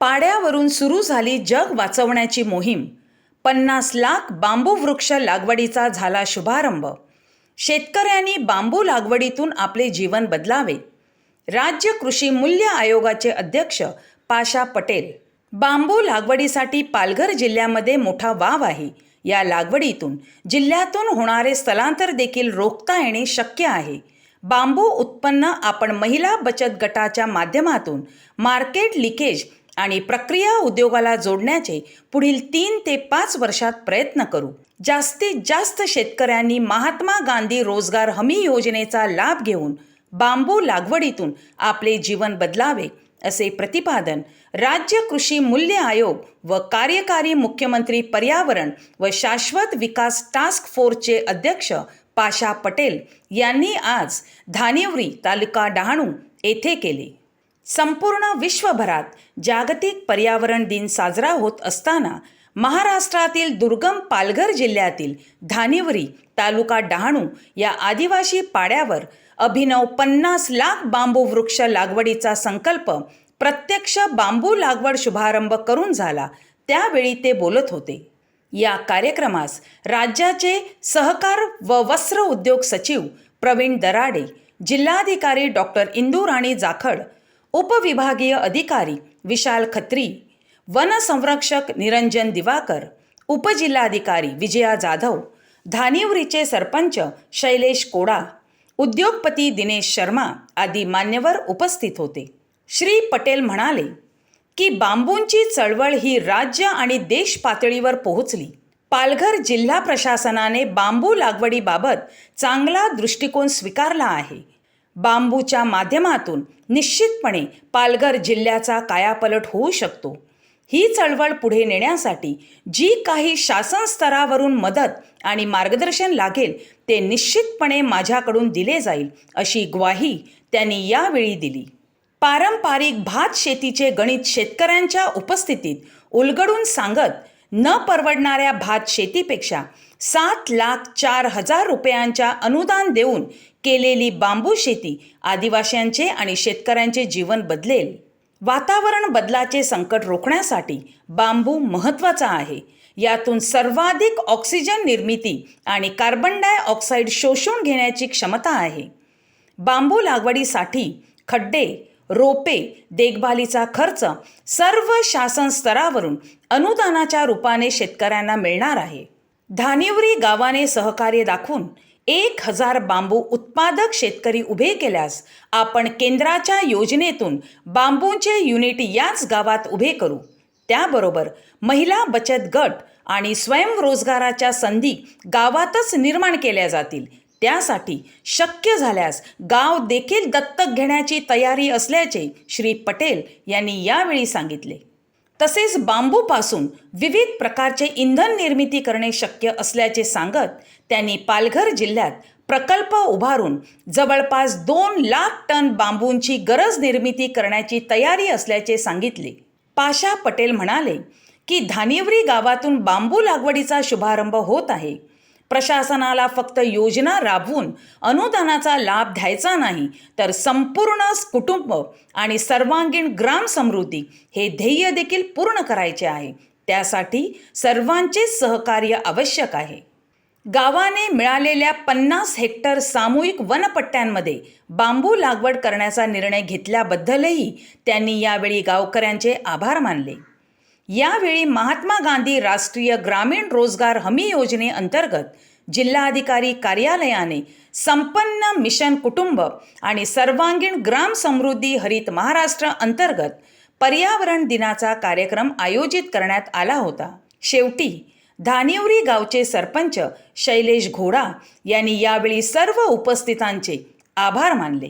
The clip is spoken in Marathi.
पाड्यावरून सुरू झाली जग वाचवण्याची मोहीम. पन्नास लाख बांबू वृक्ष लागवडीचा झाला शुभारंभ. शेतकऱ्यांनी बांबू लागवडीतून आपले जीवन बदलावे. राज्य कृषी मूल्य आयोगाचे अध्यक्ष पाशा पटेल. बांबू लागवडीसाठी पालघर जिल्ह्यामध्ये मोठा वाव आहे. या लागवडीतून जिल्ह्यातून होणारे स्थलांतर देखील रोखता येणे शक्य आहे. बांबू उत्पन्न आपण महिला बचत गटाच्या माध्यमातून मार्केट लिकेज आणि प्रक्रिया उद्योगाला जोडण्याचे पुढील तीन ते पाच वर्षात प्रयत्न करू. जास्तीत जास्त शेतकऱ्यांनी महात्मा गांधी रोजगार हमी योजनेचा लाभ घेऊन बांबू लागवडीतून आपले जीवन बदलावे असे प्रतिपादन राज्य कृषी मूल्य आयोग व कार्यकारी मुख्यमंत्री पर्यावरण व शाश्वत विकास टास्क फोर्सचे अध्यक्ष पाशा पटेल यांनी आज धानिवरी तालुका डहाणू येथे केले. संपूर्ण विश्वभरात जागतिक पर्यावरण दिन साजरा होत असताना महाराष्ट्रातील दुर्गम पालघर जिल्ह्यातील धानिवरी तालुका डहाणू या आदिवासी पाड्यावर अभिनव पन्नास लाख बांबू वृक्ष लागवडीचा संकल्प प्रत्यक्ष बांबू लागवड शुभारंभ करून झाला त्यावेळी ते बोलत होते. या कार्यक्रमास राज्याचे सहकार व वस्त्र उद्योग सचिव प्रवीण दराडे जिल्हाधिकारी डॉक्टर इंदू राणी जाखड उपविभागीय अधिकारी विशाल खत्री वनसंरक्षक निरंजन दिवाकर उपजिल्हाधिकारी विजया जाधव धानिवरीचे सरपंच शैलेश कोडा उद्योगपती दिनेश शर्मा आदी मान्यवर उपस्थित होते श्री पटेल म्हणाले की बांबूंची चळवळ ही राज्य आणि देश पातळीवर पोहोचली पालघर जिल्हा प्रशासनाने बांबू लागवडीबाबत चांगला दृष्टिकोन स्वीकारला आहे बांबूच्या माध्यमातून निश्चितपणे पालघर जिल्ह्याचा कायापलट होऊ शकतो. ही चळवळ पुढे नेण्यासाठी जी काही शासन स्तरावरून मदत आणि मार्गदर्शन लागेल ते निश्चितपणे माझ्याकडून दिले जाईल अशी ग्वाही त्यांनी यावेळी दिली. पारंपरिक भात शेतीचे गणित शेतकऱ्यांच्या उपस्थितीत उलगडून सांगत न परवडणाऱ्या भात शेतीपेक्षा सात लाख चार हजार रुपयांच्या अनुदान देऊन केलेली बांबू शेती आदिवासींचे आणि शेतकऱ्यांचे जीवन बदलेल. वातावरण बदलाचे संकट रोखण्यासाठी बांबू महत्त्वाचा आहे. यातून सर्वाधिक ऑक्सिजन निर्मिती आणि कार्बन डायऑक्साईड शोषून घेण्याची क्षमता आहे. बांबू लागवडीसाठी खड्डे रोपे देखभालीचा खर्च सर्व शासन स्तरावरून अनुदानाच्या रूपाने शेतकऱ्यांना मिळणार आहे. धानिवरी गावाने सहकार्य दाखवून एक हजार बांबू उत्पादक शेतकरी उभे केल्यास आपण केंद्राच्या योजनेतून बांबूंचे युनिट याच गावात उभे करू. त्याबरोबर महिला बचत गट आणि स्वयंरोजगाराच्या संधी गावातच निर्माण केल्या जातील. त्यासाठी शक्य झाल्यास गाव देखील दत्तक घेण्याची तयारी असल्याचे श्री पटेल यांनी यावेळी सांगितले. तसेच बांबूपासून विविध प्रकारचे इंधन निर्मिती करणे शक्य असल्याचे सांगत त्यांनी पालघर जिल्ह्यात प्रकल्प उभारून जवळपास दोन लाख टन बांबूंची गरज निर्मिती करण्याची तयारी असल्याचे सांगितले. पाशा पटेल म्हणाले की धानिवरी गावातून बांबू लागवडीचा शुभारंभ होत आहे. प्रशासनाला फक्त योजना राबवून अनुदानाचा लाभ द्यायचा नाही तर संपूर्ण कुटुंब आणि सर्वांगीण ग्राम समृद्धी हे ध्येय देखील पूर्ण करायचे आहे. त्यासाठी सर्वांचे सहकार्य आवश्यक आहे. गावाने मिळालेल्या पन्नास हेक्टर सामूहिक वनपट्ट्यांमध्ये बांबू लागवड करण्याचा निर्णय घेतल्याबद्दलही त्यांनी यावेळी गावकऱ्यांचे आभार मानले. यावेळी महात्मा गांधी राष्ट्रीय ग्रामीण रोजगार हमी योजनेअंतर्गत जिल्हाधिकारी कार्यालयाने संपन्न मिशन कुटुंब आणि सर्वांगीण ग्राम समृद्धी हरित महाराष्ट्र अंतर्गत पर्यावरण दिनाचा कार्यक्रम आयोजित करण्यात आला होता. शेवटी धानिवरी गावचे सरपंच शैलेश घोडा यांनी यावेळी सर्व उपस्थितांचे आभार मानले.